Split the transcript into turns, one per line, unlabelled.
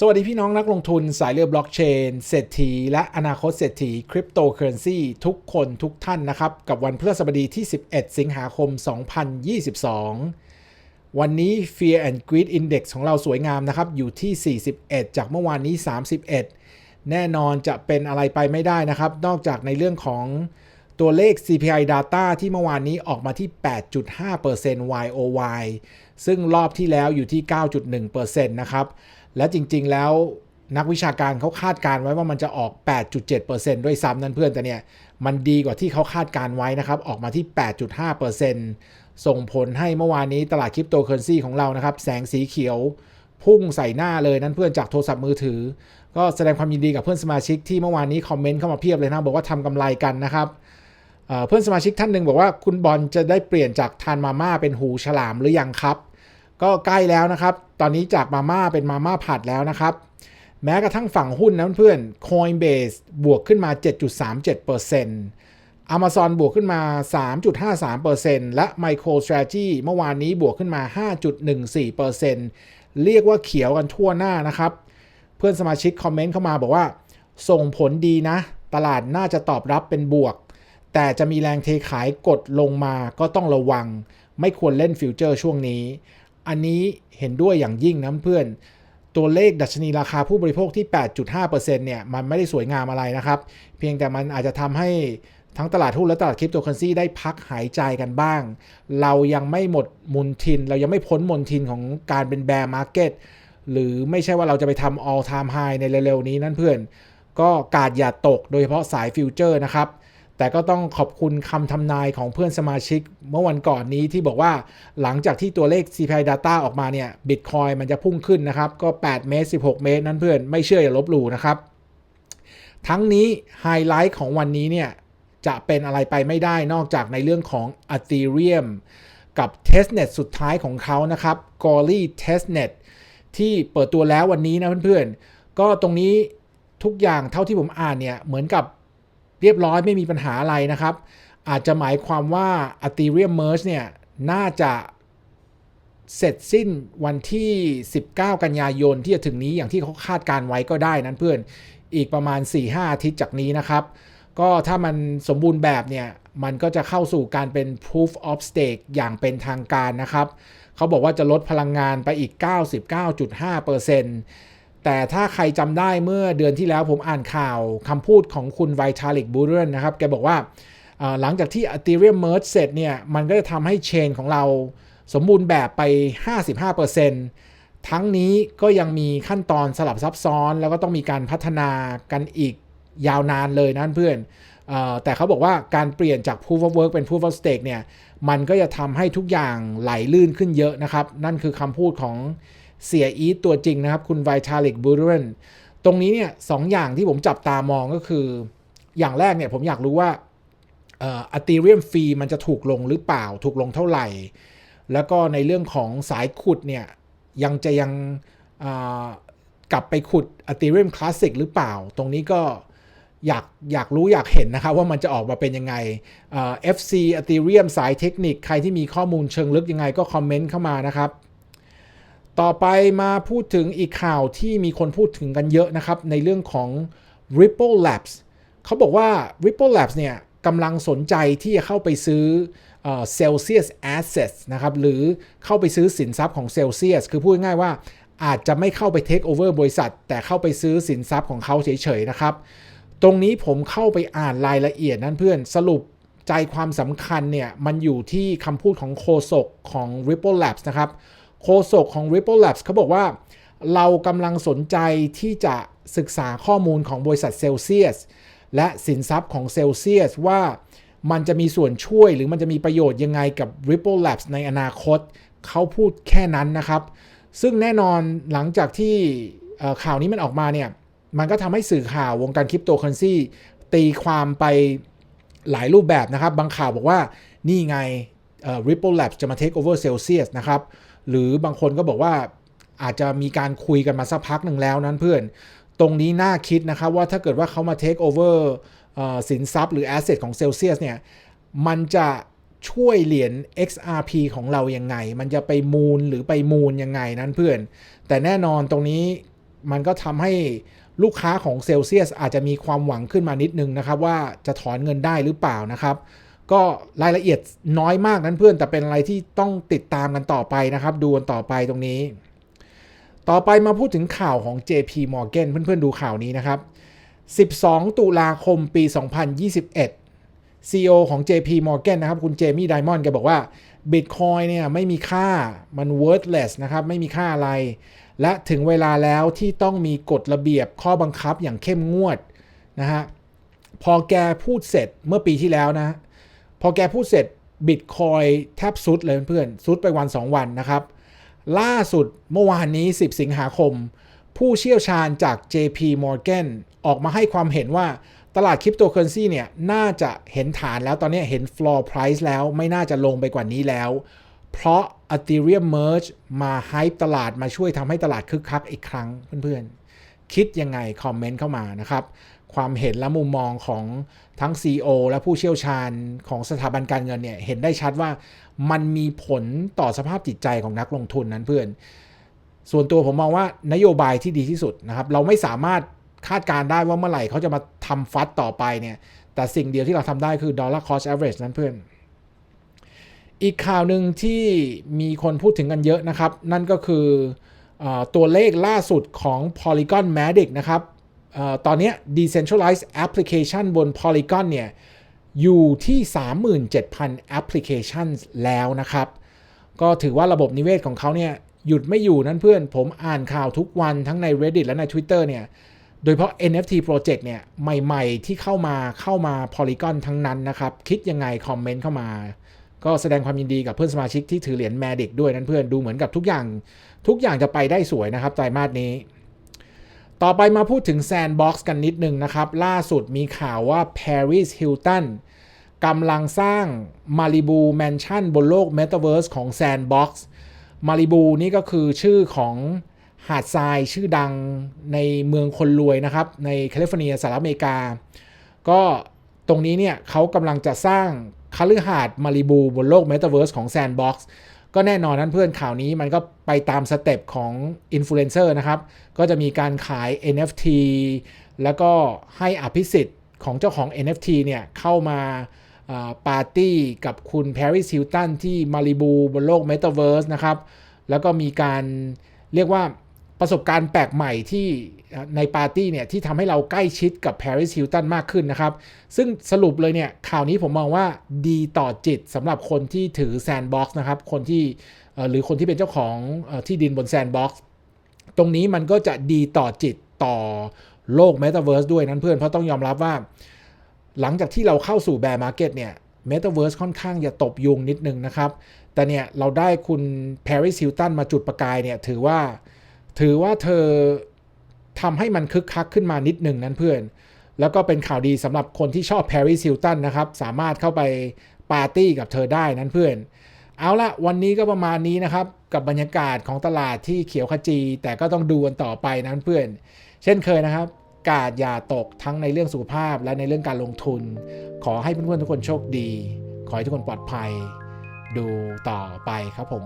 สวัสดีพี่น้องนักลงทุนสายเลือบล็อกเชนเศรษฐีและอนาคตเศรษฐีคริปโตเคอเรนซีทุกคนทุกท่านนะครับ กับวันพฤหัสบดีที่ 11 สิงหาคม 2022 วันนี้ Fear and Greed Index ของเราสวยงามนะครับ อยู่ที่ 41 จากเมื่อวานนี้ 31 แน่นอนจะเป็นอะไรไปไม่ได้นะครับ นอกจากในเรื่องของตัวเลข CPI data ที่เมื่อวานนี้ออกมาที่ 8.5% YOY ซึ่งรอบที่แล้วอยู่ที่ 9.1%นะครับ และจริง ๆ แล้วนักวิชาการเขาคาดการไว้ว่ามันจะออก 8.7%ด้วยซ้ำนั่นเพื่อนแต่เนี่ย มันดีกว่าที่เขาคาดการไว้นะครับ ออกมาที่ 8.5%ส่งผลให้เมื่อวานนี้ตลาดคริปโตเคอเรนซีของเรานะครับ แสงสีเขียวพุ่งใส่หน้าเลยนั่นเพื่อนจากโทรศัพท์มือถือ ก็แสดงความยินดีกับเพื่อนสมาชิกที่เมื่อวานนี้คอมเมนต์เข้ามาเพียบเลยนะบอกว่าทำกำไรกันนะครับเพื่อนสมาชิกท่านหนึ่งบอกว่าคุณบอลจะได้เปลี่ยนจากทานมาม่าเป็นหูฉลามหรือยังครับ ก็ใกล้แล้วนะครับ ตอนนี้จากมาม่าเป็นมาม่าผัดแล้วนะครับ แม้กระทั่งฝั่งหุ้นนะเพื่อน Coinbase บวกขึ้นมา 7.37% Amazon บวกขึ้นมา 3.53%และ MicroStrategy เมื่อวานนี้บวกขึ้นมา 5.14%เรียกว่าเขียวกันทั่วหน้านะครับ เพื่อนสมาชิกคอมเมนต์เข้ามาบอกว่า ส่งผลดีนะ ตลาดน่าจะตอบรับเป็นบวก แต่จะมีแรงเทขายกดลงมาก็ต้องระวัง ไม่ควรเล่นฟิวเจอร์ช่วงนี้ อันนี้เห็นด้วยอย่างยิ่งนะเพื่อน ตัวเลขดัชนีราคาผู้บริโภคที่ 8.5%เนี่ยมันไม่ได้สวยงามอะไรนะครับ เพียงแต่มันอาจจะทำให้ทั้งตลาดหุ้นและตลาดคริปโตเคอเรนซีได้พักหายใจกันบ้าง เรายังไม่หมดมุนทิน เรายังไม่พ้นมุนทินของการเป็นแบร์มาร์เก็ตหรือไม่ใช่ว่าเราจะไปทำ all time high ในเร็วๆนี้นั่นเพื่อน ก็กาดอย่าตกโดยเฉพาะสายฟิวเจอร์นะครับ แต่ก็ต้องขอบคุณคำทำนายของเพื่อนสมาชิกเมื่อวันก่อนนี้ที่บอกว่าหลังจากที่ตัวเลข CPI data ออกมาเนี่ย Bitcoin มันจะพุ่งขึ้นนะครับ ก็ 8 เมตร 16 เมตร นั้นเพื่อนไม่เชื่ออย่าลบหลู่นะครับ ทั้งนี้ไฮไลท์ของวันนี้เนี่ยจะเป็นอะไรไปไม่ได้นอกจากในเรื่องของ Ethereum กับ Testnet สุดท้ายของเขานะครับ g o l y Testnet ที่เปิดตัวแล้ววันนี้นะเพื่อนๆ ก็ตรงนี้ทุกอย่างเท่าที่ผมอ่านเนี่ยเหมือนกับ รียบร้อยไม่มีปัญหาอะไรนะครับ อาจจะหมายความว่า Ethereum Merge เนี่ย น่าจะเสร็จสิ้นวันที่ 19 กันยายนที่จะถึงนี้อย่างที่เขาคาดการไว้ก็ได้นั้นเพื่อนอีกประมาณ 4-5 อาทิตย์จากนี้นะครับ ก็ถ้ามันสมบูรณ์แบบเนี่ย มันก็จะเข้าสู่การเป็น proof of stake อย่างเป็นทางการนะครับ เขาบอกว่าจะลดพลังงานไปอีก 99.5% แต่ถ้าใครจำได้เมื่อเดือนที่แล้วผมอ่านข่าวคำพูดของคุณไวทาลิกบูเรนนะครับ แกบอกว่าหลังจากที่ Ethereum Merge เสร็จเนี่ย มันก็จะทำให้เชนของเราสมบูรณ์แบบไป 55%ทั้งนี้ก็ยังมีขั้นตอนสลับซับซ้อน แล้วก็ต้องมีการพัฒนากันอีกยาวนานเลยนั่นเพื่อนแต่เขาบอกว่าการเปลี่ยนจาก proof of work เป็น proof of stake เนี่ย มันก็จะทำให้ทุกอย่างไหลลื่นขึ้นเยอะนะครับ นั่นคือคำพูดของ เสียอีทตัวจริงนะครับ คุณไวทาลิกบูเรนตรงนี้เนี่ยสองอย่างที่ผมจับตามองก็คือ อย่างแรกเนี่ยผมอยากรู้ว่าอัตเรียมฟรีมันจะถูกลงหรือเปล่าถูกลงเท่าไหร่ แล้วก็ในเรื่องของสายขุดเนี่ยยังจะยังกลับไปขุดอัตเรียมคลาสสิกหรือเปล่า ตรงนี้ก็อยากอยากรู้อยากเห็นนะครับว่ามันจะออกมาเป็นยังไง FC Ethereum สายเทคนิคใครที่มีข้อมูลเชิงลึกยังไงก็คอมเมนต์เข้ามานะครับ ต่อไปมาพูดถึงอีกข่าวที่มีคนพูดถึงกันเยอะนะครับ ในเรื่องของ Ripple Labs เขาบอกว่า Ripple Labs เนี่ยกำลังสนใจที่จะเข้าไปซื้อ Celsius Assets นะครับ หรือเข้าไปซื้อสินทรัพย์ของ Celsius คือพูดง่ายๆว่าอาจจะไม่เข้าไป take over บริษัท แต่เข้าไปซื้อสินทรัพย์ของเขาเฉยๆนะครับ ตรงนี้ผมเข้าไปอ่านรายละเอียดนั้นเพื่อนสรุปใจความสำคัญเนี่ย มันอยู่ที่คำพูดของโคศกของ Ripple Labs นะครับ โคศกของ Ripple Labs เขาบอกว่า เรากำลังสนใจที่จะศึกษาข้อมูลของบริษัท Celsius และสินทรัพย์ของ Celsius ว่ามันจะมีส่วนช่วยหรือมันจะมีประโยชน์ยังไงกับ Ripple Labs ในอนาคต เขาพูดแค่นั้นนะครับ ซึ่งแน่นอนหลังจากที่ข่าวนี้มันออกมาเนี่ย มันก็ทำให้สื่อข่าววงการคริปโตเคอเรนซีตีความไปหลายรูปแบบนะครับ บางข่าวบอกว่านี่ไง Ripple Labs จะมา take over Celsius นะครับ หรือบางคนก็บอกว่าอาจจะมีการคุยกันมาสักพักหนึ่งแล้วนั้นเพื่อน ตรงนี้น่าคิดนะครับว่าถ้าเกิดว่าเขามา take over สินทรัพย์หรือ asset ของ Celsius เนี่ย มันจะช่วยเหรียญ XRP ของเรายังไง มันจะไปมูลหรือไปมูลยังไงนั้นเพื่อน แต่แน่นอนตรงนี้มันก็ทำให้ลูกค้าของเซลเซียสอาจจะมีความหวังขึ้นมานิดนึงนะครับ ว่าจะถอนเงินได้หรือเปล่านะครับ ก็รายละเอียดน้อยมากนั้นเพื่อนแต่เป็นอะไรที่ต้องติดตามกันต่อไปนะครับ ดูกันต่อไปตรงนี้ ต่อไปมาพูดถึงข่าวของ JP Morgan เพื่อนๆดูข่าวนี้นะครับ 12 ตุลาคมปี 2021 CEO ของ JP Morgan นะครับ คุณเจมี่ไดมอนด์แกบอกว่า Bitcoin เนี่ยไม่มีค่ามัน worthless นะครับ ไม่มีค่าอะไร และถึงเวลาแล้วที่ต้องมีกฎระเบียบข้อบังคับอย่างเข้มงวดนะฮะ พอแกพูดเสร็จเมื่อปีที่แล้วนะ พอแกพูดเสร็จ Bitcoin แทบสุดเลยเพื่อนสุดไปวัน 2 วันนะครับ ล่าสุดเมื่อวานนี้ 10 สิงหาคม ผู้เชี่ยวชาญจาก JP Morgan ออกมาให้ความเห็นว่าตลาดคริปโตเคอเรนซีเนี่ยน่าจะเห็นฐานแล้วตอนนี้เห็น floor price แล้วไม่น่าจะลงไปกว่านี้แล้ว เพราะ Ethereum Merge มาไฮป์ตลาดมาช่วยทำให้ตลาดคึกคักอีกครั้งเพื่อนๆ คิดยังไง คอมเมนต์เข้ามานะครับ ความเห็นและมุมมองของ ทั้ง CEO และผู้เชี่ยวชาญของสถาบันการเงินเนี่ยเห็นได้ชัดว่ามันมีผลต่อสภาพจิตใจของนักลงทุนนั้นเพื่อน ส่วนตัวผมมองว่านโยบายที่ดีที่สุดนะครับเราไม่สามารถคาดการได้ว่าเมื่อไหร่เขาจะมาทำฟัดต่อไปเนี่ยแต่สิ่งเดียวที่เราทำได้คือ dollar cost average นั้นเพื่อน อีกข่าวหนึ่งที่มีคนพูดถึงกันเยอะนะครับ นั่นก็คืออตัวเลขล่าสุดของ Polygon Matic นะครับ ตอนนี้ decentralized application บน Polygon เนี่ย อยู่ที่ 37,000 application แล้วนะครับ ก็ถือว่าระบบนิเวศของเขาเนี่ย หยุดไม่อยู่นั่นเพื่อน ผมอ่านข่าวทุกวันทั้งใน Reddit และใน Twitter เนี่ย โดยเฉพาะ NFT project เนี่ย ใหม่ๆ ที่เข้ามาเข้ามา Polygon ทั้งนั้นนะครับ คิดยังไงคอมเมนต์เข้ามาก็แสดงความยินดีกับเพื่อนสมาชิกที่ถือเหรียญแมดิกด้วยนั่นเพื่อนดูเหมือนกับทุกอย่าง ทุกอย่างจะไปได้สวยนะครับไตรมาสนี้ ต่อไปมาพูดถึง Sandbox กันนิดนึงนะครับ ล่าสุดมีข่าวว่า Paris Hilton กำลังสร้าง Malibu Mansion บนโลก Metaverse ของ Sandbox Malibu นี่ก็คือชื่อของหาดทรายชื่อดังในเมืองคนรวยนะครับ ในแคลิฟอร์เนียสหรัฐอเมริกา ก็ตรงนี้เนี่ยเขากำลังจะสร้างคฤหาสน์มาริบูบนโลก Metaverse ของ Sandbox ก็แน่นอนนั้นเพื่อนข่าวนี้มันก็ไปตามสเต็ปของอินฟลูเอนเซอร์นะครับ ก็จะมีการขาย NFT แล้วก็ให้อภิสิทธิ์ของเจ้าของ NFT เนี่ยเข้ามาปาร์ตี้กับคุณแพรริสฮิลตันที่มาริบูบนโลก Metaverse นะครับ แล้วก็มีการเรียกว่า ประสบการณ์แปลกใหม่ที่ในปาร์ตี้เนี่ยที่ทำให้เราใกล้ชิดกับ Paris Hilton มากขึ้นนะครับ ซึ่งสรุปเลยเนี่ยข่าวนี้ผมมองว่าดีต่อจิตสำหรับคนที่ถือ Sandbox นะครับ คนที่หรือคนที่เป็นเจ้าของที่ดินบน Sandbox ตรงนี้มันก็จะดีต่อจิตต่อโลก Metaverse ด้วยนั้นเพื่อนเพราะต้องยอมรับว่า หลังจากที่เราเข้าสู่ Bear Market เนี่ย Metaverse ค่อนข้างจะตบยุงนิดนึงนะครับ แต่เนี่ยเราได้คุณ Paris Hilton มาจุดประกายเนี่ยถือว่า ถือว่าเธอทำให้มันคึกคักขึ้นมานิดหนึ่งนั้นเพื่อน แล้วก็เป็นข่าวดีสำหรับคนที่ชอบ Paris Hilton นะครับ สามารถเข้าไปปาร์ตี้กับเธอได้นั้นเพื่อน เอาละวันนี้ก็ประมาณนี้นะครับ กับบรรยากาศของตลาดที่เขียวขจี แต่ก็ต้องดูกันต่อไปนั้นเพื่อน เช่นเคยนะครับ กาดอย่าตกทั้งในเรื่องสุขภาพและในเรื่องการลงทุน ขอให้เพื่อนๆทุกคนโชคดี ขอให้ทุกคนปลอดภัย ดูต่อไปครับผม